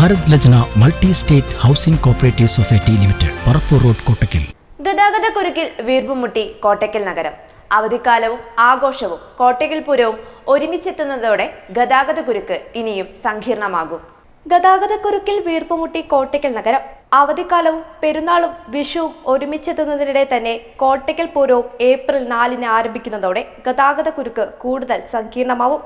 Bharat Lajna multi state housing cooperative society limited Parappur road Kottakkal. ഗതാഗത കുരുക്കിൽ വീർപ്പുമുട്ടി കോട്ടക്കൽ നഗരം. അവധിക്കാലവും ആഘോഷവും കോട്ടയ്ക്കൽ പൂരവും ഒരുമിച്ചെത്തുന്നതോടെ ഗതാഗത കുരുക്ക് ഇനിയും സങ്കീർണമാകും. ഗതാഗത കുരുക്കിൽ വീർപ്പുമുട്ടി കോട്ടയ്ക്കൽ നഗരം. അവധിക്കാലവും പെരുന്നാളും വിഷുവും ഒരുമിച്ചെത്തുന്നതിനിടെ തന്നെ കോട്ടയ്ക്കൽ പൂരവും ഏപ്രിൽ നാലിന് ആരംഭിക്കുന്നതോടെ ഗതാഗത കുരുക്ക് കൂടുതൽ സങ്കീർണമാവും.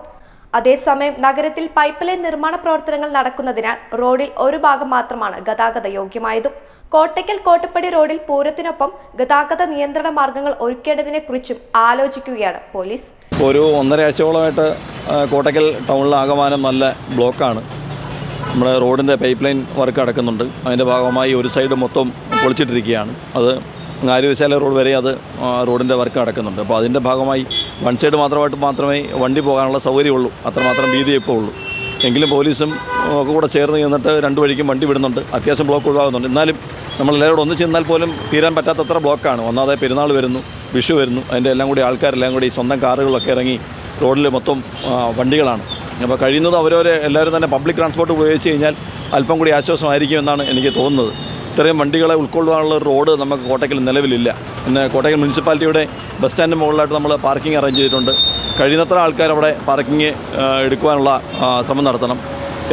അതേസമയം നഗരത്തിൽ പൈപ്പ് ലൈൻ നിർമ്മാണ പ്രവർത്തനങ്ങൾ നടക്കുന്നതിനാൽ റോഡിൽ ഒരു ഭാഗം മാത്രമാണ് ഗതാഗത യോഗ്യമായതും. കോട്ടയ്ക്കൽ കോട്ടപ്പടി റോഡിൽ പൂരത്തിനൊപ്പം ഗതാഗത നിയന്ത്രണ മാർഗങ്ങൾ ഒരുക്കേണ്ടതിനെ കുറിച്ചും ആലോചിക്കുകയാണ് പോലീസ്. ഒരു ഒന്നരയാഴ്ചയോളമായിട്ട് കോട്ടയ്ക്കൽ ടൗണിലാകമാനം നല്ല ബ്ലോക്കാണ്. നമ്മുടെ റോഡിന്റെ പൈപ്പ് ലൈൻ വർക്ക് അടക്കുന്നുണ്ട്. അതിന്റെ ഭാഗമായി ഒരു സൈഡ് മൊത്തം പൊളിച്ചിട്ടിരിക്കുകയാണ്. അത് ആര്യവശാല റോഡ് വരെ അത് റോഡിന്റെ വർക്ക് അടക്കുന്നുണ്ട്. അപ്പോൾ അതിന്റെ ഭാഗമായി വൺ സൈഡ് മാത്രമായിട്ട് മാത്രമേ വണ്ടി പോകാനുള്ള സൗകര്യമുള്ളൂ. അത്രമാത്രം ഭീതി ഇപ്പോൾ ഉള്ളൂ. എങ്കിലും പോലീസും ഒക്കെ കൂടെ ചേർന്ന് ചെന്നിട്ട് രണ്ട് വഴിക്കും വണ്ടി വിടുന്നുണ്ട്. അത്യാവശ്യം ബ്ലോക്ക് ഒഴിവാകുന്നുണ്ട്. എന്നാലും നമ്മളെല്ലാവരും ഒന്നിച്ച് നിന്നാൽ പോലും തീരാൻ പറ്റാത്തത്ര ബ്ലോക്കാണ്. ഒന്നാതെ പെരുന്നാൾ വരുന്നു വിഷു വരുന്നു. അതിന്റെ എല്ലാം കൂടി ആൾക്കാരെല്ലാം കൂടി സ്വന്തം കാറുകളൊക്കെ ഇറങ്ങി റോഡിൽ മൊത്തം വണ്ടികളാണ്. അപ്പോൾ കഴിയുന്നത് അവരവരെ എല്ലാവരും തന്നെ പബ്ലിക് ട്രാൻസ്പോർട്ട് ഉപയോഗിച്ച് കഴിഞ്ഞാൽ അല്പം കൂടി ആശ്വാസമായിരിക്കും എന്നാണ് എനിക്ക് തോന്നുന്നത്. ഇത്രയും വണ്ടികളെ ഉൾക്കൊള്ളുവാനുള്ള റോഡ് നമുക്ക് കോട്ടയ്ക്കൽ നിലവിലില്ല. പിന്നെ കോട്ടയം മുനിസിപ്പാലിറ്റിയുടെ ബസ് സ്റ്റാൻഡിന് മുകളിലായിട്ട് നമ്മൾ പാർക്കിംഗ് അറേഞ്ച് ചെയ്തിട്ടുണ്ട്. കഴിയുന്നത്ര ആൾക്കാർ അവിടെ പാർക്കിംഗ് എടുക്കുവാനുള്ള ശ്രമം നടത്തണം.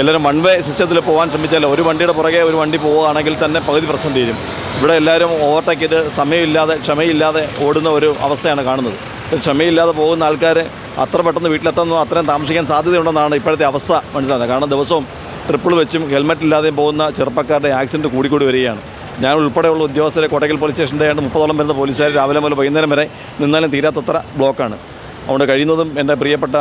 എല്ലാവരും വൺ വേ സിസ്റ്റത്തിൽ പോകാൻ ശ്രമിച്ചാൽ ഒരു വണ്ടിയുടെ പുറകെ ഒരു വണ്ടി പോവുകയാണെങ്കിൽ തന്നെ പകുതി പ്രശ്നം തീരും. ഇവിടെ എല്ലാവരും ഓവർടേക്ക് ചെയ്ത് സമയമില്ലാതെ ക്ഷമയില്ലാതെ ഓടുന്ന ഒരു അവസ്ഥയാണ് കാണുന്നത്. ക്ഷമയില്ലാതെ പോകുന്ന ആൾക്കാർ അത്ര പെട്ടെന്ന് വീട്ടിലെത്തുന്നു അത്രയും താമസിക്കാൻ സാധ്യതയുണ്ടെന്നാണ് ഇപ്പോഴത്തെ അവസ്ഥ മനസ്സിലാകുന്നത്. കാരണം ദിവസവും ട്രിപ്പിൾ വെച്ചും ഹെൽമെറ്റ് ഇല്ലാതെയും പോകുന്ന ചെറുപ്പക്കാരുടെ ആക്സിഡന്റ് കൂടിക്കൂടി വരികയാണ്. ഞാൻ ഉൾപ്പെടെയുള്ള ഉദ്യോഗസ്ഥരെ കോട്ടയ്ക്കൽ പോലീസ് സ്റ്റേഷന്റെ ഏതാണ്ട് മുപ്പതോളം വരുന്ന പോലീസുകാർ രാവിലെ മുതൽ വൈകുന്നേരം വരെ നിന്നാലും തീരാത്തത്ര ബ്ലോക്കാണ്. അതുകൊണ്ട് കഴിയുന്നതും എന്റെ പ്രിയപ്പെട്ട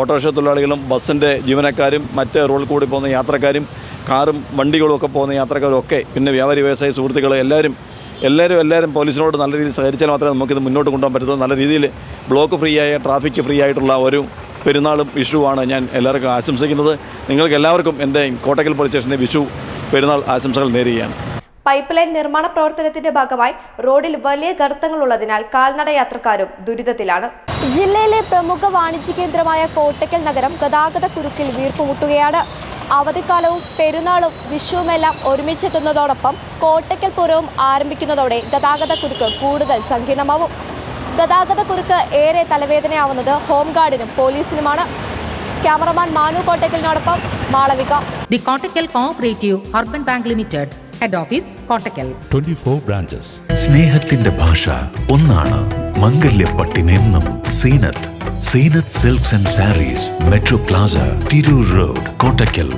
ഓട്ടോറിക്ഷ തൊഴിലാളികളും ബസ്സിന്റെ ജീവനക്കാരും മറ്റ് റോഡിൽ കൂടി പോകുന്ന യാത്രക്കാരും കാറും വണ്ടികളും ഒക്കെ പോകുന്ന യാത്രക്കാരും ഒക്കെ പിന്നെ വ്യാപാരി വ്യവസായ സുഹൃത്തുക്കൾ എല്ലാവരും എല്ലാവരും എല്ലാവരും പോലീസിനോട് നല്ല രീതിയിൽ സഹകരിച്ചാൽ മാത്രമേ നമുക്കിത് മുന്നോട്ട് കൊണ്ടുപോകാൻ പറ്റത്തുള്ളൂ. നല്ല രീതിയിൽ ബ്ലോക്ക് ഫ്രീ ആയ ട്രാഫിക് ഫ്രീ ആയിട്ടുള്ള ഒരു പെരുന്നാളും വിഷുവാണ് ഞാൻ എല്ലാവർക്കും ആശംസിക്കുന്നത്. നിങ്ങൾക്ക് എല്ലാവർക്കും എന്റെ കോട്ടക്കൽ പോലീസ് സ്റ്റേഷന്റെ വിഷു പെരുന്നാൾ ആശംസകൾ നേരുകയാണ്. പൈപ്പ് ലൈൻ നിർമ്മാണ പ്രവർത്തനത്തിന്റെ ഭാഗമായി റോഡിൽ വലിയ ഗർത്തങ്ങളുള്ളതിനാൽ കാൽനട യാത്രക്കാരും ദുരിതത്തിലാണ്. ജില്ലയിലെ പ്രമുഖ വാണിജ്യ കേന്ദ്രമായ കോട്ടയ്ക്കൽ നഗരം ഗതാഗത കുരുക്കിൽ വീർപ്പുമുട്ടുകയാണ്. അവധിക്കാലവും പെരുന്നാളും വിഷുവുമെല്ലാം ഒരുമിച്ചെത്തുന്നതോടൊപ്പം കോട്ടയ്ക്കൽ പുരവും ആരംഭിക്കുന്നതോടെ ഗതാഗത കുരുക്ക് കൂടുതൽ സങ്കീർണമാവും. ഗതാഗത കുരുക്ക് ഏറെ തലവേദനയാവുന്നത് ഹോംഗാർഡിനും പോലീസിനുമാണ്. Cameraman Manu കോട്ടയ്ക്കലിനോടൊപ്പം Malavika. The Kottakkal cooperative urban bank Bank Limited, Head Office, Kottakkal. 24 branches. സ്നേഹത്തിന്റെ ഭാഷ ഒന്നാണ് മംഗല്യപ്പട്ടിനെന്നും Zeenath Zeenath silks and saris metro plaza Tirur road Kottakkal